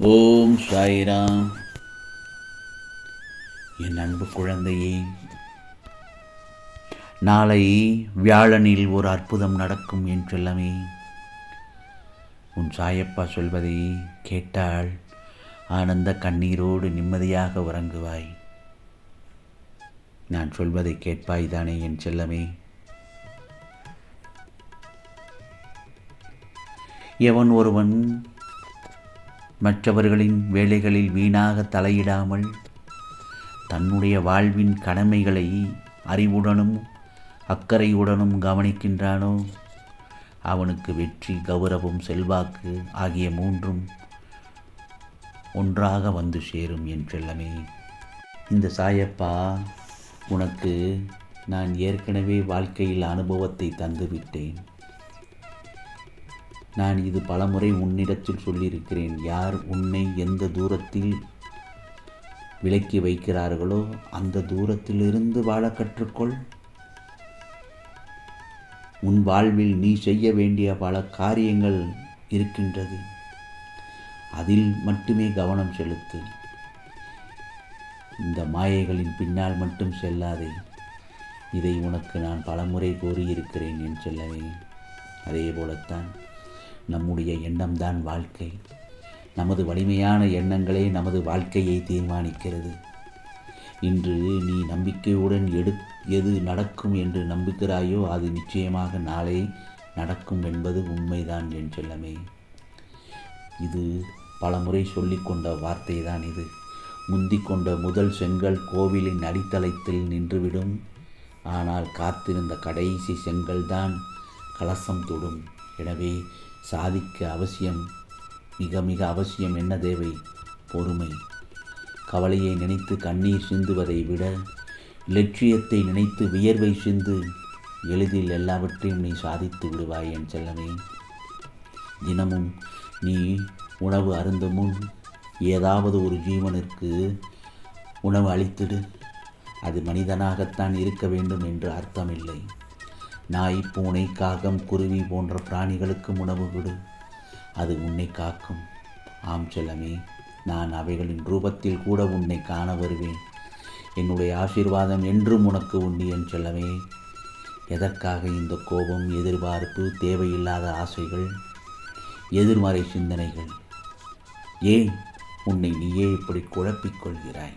ஓம் சாய்ராம். என் அன்பு குழந்தையே நாளை வியாழனில் ஒரு அற்புதம் நடக்கும் என் செல்லமே. உன் சாயப்பா சொல்வதை கேட்டால் ஆனந்த கண்ணீரோடு நிம்மதியாக உறங்குவாய். நான் சொல்வதை கேட்பாய் தானே என் செல்லமே. எவன் ஒருவன் மற்றவர்களின் வேலைகளில் வீணாக தலையிடாமல் தன்னுடைய வாழ்வின் கடமைகளை அறிவுடனும் அக்கறையுடனும் கவனிக்கின்றானோ? அவனுக்கு வெற்றி கௌரவம் செல்வாக்கு ஆகிய மூன்றும் ஒன்றாக வந்து சேரும் என் செல்லமே. இந்த சாயப்பா உனக்கு நான் ஏற்கனவே வாழ்க்கையில் அனுபவத்தை தந்துவிட்டேன். நான் இது பலமுறை உன்னிடத்தில் சொல்லியிருக்கிறேன். யார் உன்னை எந்த தூரத்தில் விலக்கி வைக்கிறார்களோ அந்த தூரத்திலிருந்து வாழ கற்றுக்கொள். உன் வாழ்வில் நீ செய்ய வேண்டிய பல காரியங்கள் இருக்கின்றது. அதில் மட்டுமே கவனம் செலுத்து. இந்த மாயைகளின் பின்னால் மட்டும் செல்லாதே. இதை உனக்கு நான் பலமுறை கூறியிருக்கிறேன் என் செல்லவே அதே போலத்தான் நம்முடைய எண்ணம்தான் வாழ்க்கை. நமது வலிமையான எண்ணங்களே நமது வாழ்க்கையை தீர்மானிக்கிறது. இன்று நீ நம்பிக்கையுடன் எடு எது நடக்கும் என்று நம்புகிறாயோ அது நிச்சயமாக நாளை நடக்கும் என்பது உண்மைதான் என் செல்லமே. இது பலமுறை சொல்லிக்கொண்ட வார்த்தை தான் இது. முந்திக் கொண்ட முதல் செங்கல் கோவிலின் அடித்தளத்தில் நின்றுவிடும். ஆனால் காத்திருந்த கடைசி செங்கல் தான் கலசம் தொடும். எனவே சாதிக்க அவசியம் மிக மிக அவசியம் என்ன தேவை? பொறுமை. கவலையை நினைத்து கண்ணீர் சிந்துவதை விட லட்சியத்தை நினைத்து வியர்வை சிந்து எளிதில் எல்லாவற்றையும் நீ சாதித்து விடுவாய் என் செல்லமே. தினமும் நீ உணவு அருந்தும் முன் ஏதாவது ஒரு ஜீவனுக்கு உணவு அளித்திடு. அது மனிதனாகத்தான் இருக்க வேண்டும் என்று அர்த்தமில்லை. நாய் பூனை காகம் குருவி போன்ற பிராணிகளுக்கும் உணவு கொடு அது உன்னை காக்கும். ஆம் செல்லமே நான் அவைகளின் ரூபத்தில் கூட உன்னை காண வருவேன். என்னுடைய ஆசீர்வாதம் என்றும் உனக்கு உண்டு என் செல்லமே. எதற்காக இந்த கோபம் எதிர்பார்ப்பு தேவையில்லாத ஆசைகள் எதிர்மறை சிந்தனைகள்? ஏன் உன்னை நீயே இப்படி குழப்பிக் கொள்கிறாய்?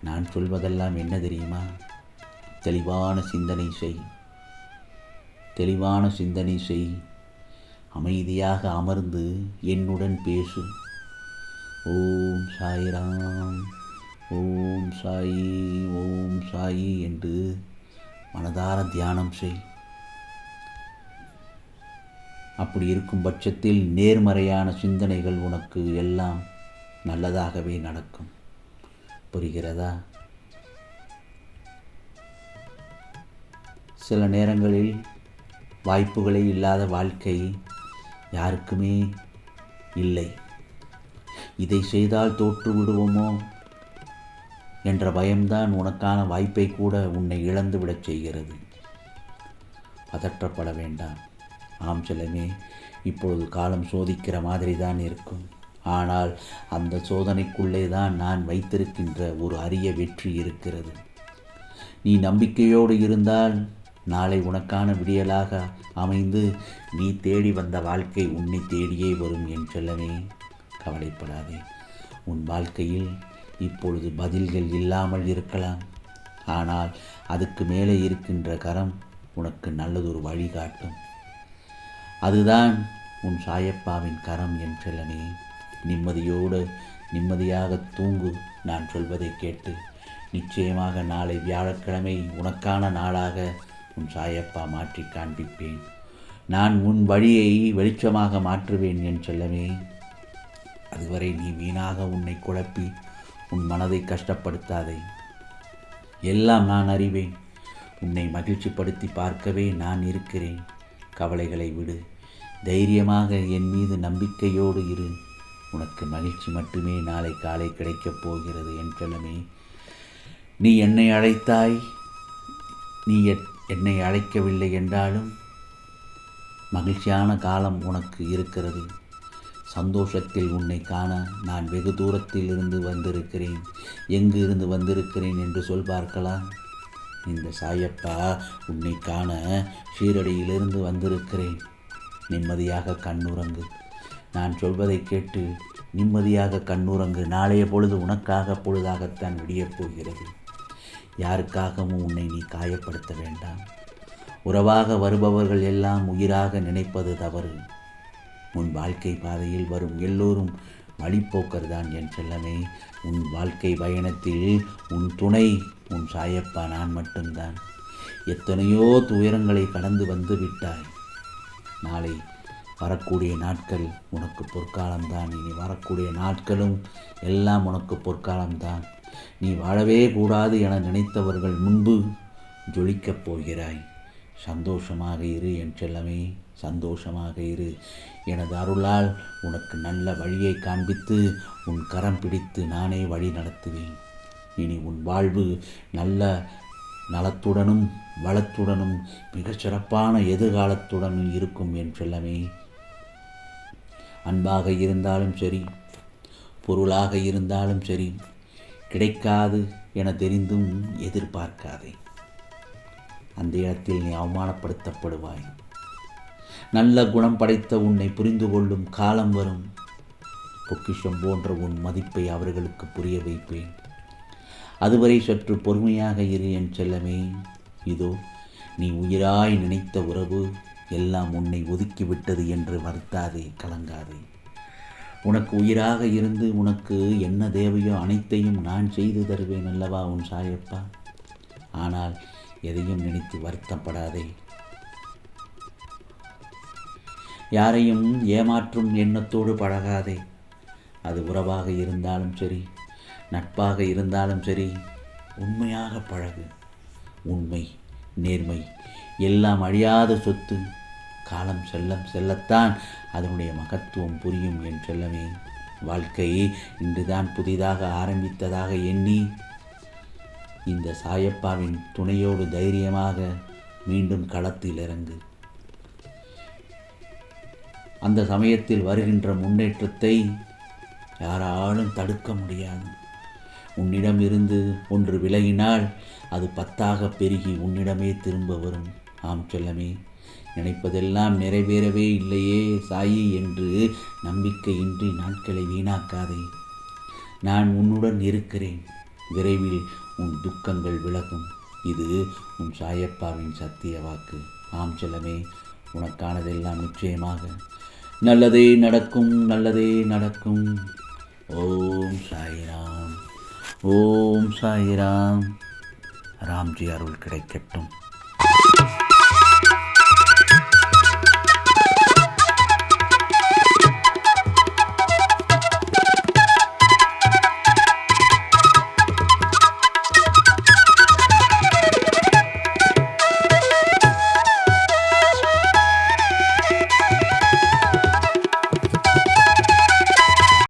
நான் சொல்வதெல்லாம் என்ன தெரியுமா? தெளிவான சிந்தனை செய். தெளிவான சிந்தனை செய். அமைதியாக அமர்ந்து என்னுடன் பேசு. ஓம் சாய்ராம் ஓம் சாயி ஓம் சாயி என்று மனதார தியானம் செய். அப்படி இருக்கும் பட்சத்தில் நேர்மறையான சிந்தனைகள் உனக்கு எல்லாம் நல்லதாகவே நடக்கும். புரிகிறதா? சில நேரங்களில் வாய்ப்புகளே இல்லாத வாழ்க்கை யாருக்குமே இல்லை. இதை செய்தால் தோற்று விடுவோமோ என்ற பயம்தான் உனக்கான வாய்ப்பை கூட உன்னை இழந்துவிடச் செய்கிறது. பதற்றப்பட வேண்டாம். ஆம் செல்லமே இப்பொழுது காலம் சோதிக்கிற மாதிரி தான் இருக்கும். ஆனால் அந்த சோதனைக்குள்ளே தான் நான் வைத்திருக்கின்ற ஒரு அரிய வெற்றி இருக்கிறது. நீ நம்பிக்கையோடு இருந்தால் நாளை உனக்கான விடியலாக அமைந்து நீ தேடி வந்த வாழ்க்கை உன்னை தேடியே வரும் என் செல்லமே கவலைப்படாதே. உன் வாழ்க்கையில் இப்பொழுது பதில்கள் இல்லாமல் இருக்கலாம். ஆனால் அதுக்கு மேலே இருக்கின்ற கரம் உனக்கு நல்லதொரு வழிகாட்டும். அதுதான் உன் சாயப்பாவின் கரம் என் செல்லமே நிம்மதியோடு நிம்மதியாக தூங்கு நான் சொல்வதை கேட்டு. நிச்சயமாக நாளை வியாழக்கிழமை உனக்கான நாளாக உன் சாயப்பா மாற்றி காண்பிப்பேன். நான் உன் வழியை வெளிச்சமாக மாற்றுவேன் என் செல்லமே. அதுவரை நீ வீணாக உன்னை குழப்பி உன் மனதை கஷ்டப்படுத்தாதே. எல்லாம் நான் அறிவேன். உன்னை மகிழ்ச்சிப்படுத்தி பார்க்கவே நான் இருக்கிறேன். கவலைகளை விடு. தைரியமாக என் மீது நம்பிக்கையோடு இரு. உனக்கு மகிழ்ச்சி மட்டுமே நாளை காலை கிடைக்கப் போகிறது என் செல்லமே. நீ என்னை அழைத்தாய். நீ என்னை அழைக்கவில்லை என்றாலும் மகிழ்ச்சியான காலம் உனக்கு இருக்கிறது. சந்தோஷத்தில் உன்னை காண நான் வெகு தூரத்தில் இருந்து வந்திருக்கிறேன். எங்கு இருந்து வந்திருக்கிறேன் என்று சொல் பார்க்கலாம். இந்த சாயப்பா உன்னை காண ஷீரடியிலிருந்து வந்திருக்கிறேன். நிம்மதியாக கண்ணுறங்கு. நான் சொல்வதை கேட்டு நிம்மதியாக கண்ணுறங்கு. நாளைய பொழுது உனக்காக பொழுதாகத்தான் விடியப் போகிறது. யாருக்காகவும் உன்னை நீ காயப்படுத்த வேண்டாம். உறவாக வருபவர்கள் எல்லாம் உயிராக நினைப்பது தவறு. உன் வாழ்க்கை பாதையில் வரும் எல்லோரும் வழிப்போக்கர் தான் என் செல்லமே. உன் வாழ்க்கை பயணத்தில் உன் துணை உன் சாயப்பா நான் மட்டும்தான். எத்தனையோ துயரங்களை கடந்து வந்து விட்டாய். நாளை வரக்கூடிய நாட்கள் உனக்கு பொற்காலம்தான். இனி வரக்கூடிய நாட்களும் எல்லாம் உனக்கு பொற்காலம்தான். நீ வாழவே கூடாது என நினைத்தவர்கள் முன்பு ஜொலிக்கப் போகிறாய். சந்தோஷமாக இரு என் செல்லமே சந்தோஷமாக இரு. எனது அருளால் உனக்கு நல்ல வழியை காண்பித்து உன் கரம் பிடித்து நானே வழி நடத்துவேன். இனி உன் வாழ்வு நல்ல நலத்துடனும் வளத்துடனும் மிகச்சிறப்பான எதிர்காலத்துடனும் இருக்கும் என் செல்லமே. அன்பாக இருந்தாலும் சரி பொருளாக இருந்தாலும் சரி கிடைக்காது என தெரிந்தும் எதிர்பார்க்காதே. அந்த இடத்தில் நீ அவமானப்படுத்தப்படுவாய். நல்ல குணம் படைத்த உன்னை புரிந்து கொள்ளும் காலம் வரும். பொக்கிஷம் போன்ற உன் மதிப்பை அவர்களுக்கு புரிய வைப்பேன். அதுவரை சற்று பொறுமையாக இரு என் செல்லமே. இதோ நீ உயிராய் நினைத்த உறவு எல்லாம் உன்னை ஒதுக்கிவிட்டது என்று வருத்தாதே கலங்காதே. உனக்கு உயிராக இருந்து உனக்கு என்ன தேவையோ அனைத்தையும் நான் செய்து தருவேன் அல்லவா உன் சாயப்பா? ஆனால் எதையும் நினைத்து வருத்தப்படாதே. யாரையும் ஏமாற்றும் எண்ணத்தோடு பழகாதே. அது உறவாக இருந்தாலும் சரி நட்பாக இருந்தாலும் சரி உண்மையாக பழகு. உண்மை நேர்மை எல்லாம் அழியாத சொத்து. காலம் செல்லம் செல்லத்தான் அதனுடைய மகத்துவம் புரியும் என் செல்லமே. வாழ்க்கை இன்றுதான் புதிதாக ஆரம்பித்ததாக எண்ணி இந்த சாயப்பாவின் துணையோடு தைரியமாக மீண்டும் களத்தில் இறங்கு. அந்த சமயத்தில் வருகின்ற முன்னேற்றத்தை யாராலும் தடுக்க முடியாது. உன்னிடம் இருந்து ஒன்று விலகினால் அது பத்தாக பெருகி உன்னிடமே திரும்ப வரும். ஆம் செல்லமே. நினைப்பதெல்லாம் நிறைவேறவே இல்லையே சாயி என்று நம்பிக்கையின்றி நாட்களை வீணாக்காதே. நான் உன்னுடன் இருக்கிறேன். விரைவில் உன் துக்கங்கள் விலகும். இது உன் சாயப்பாவின் சத்திய வாக்கு. ஆம் செல்லமே உனக்கானதெல்லாம் நிச்சயமாக. நல்லதே நடக்கும் நல்லதே நடக்கும். ஓம் சாய்ராம். ஓம் சாய்ராம். ராம்ஜி அருள் கிடைக்கட்டும்.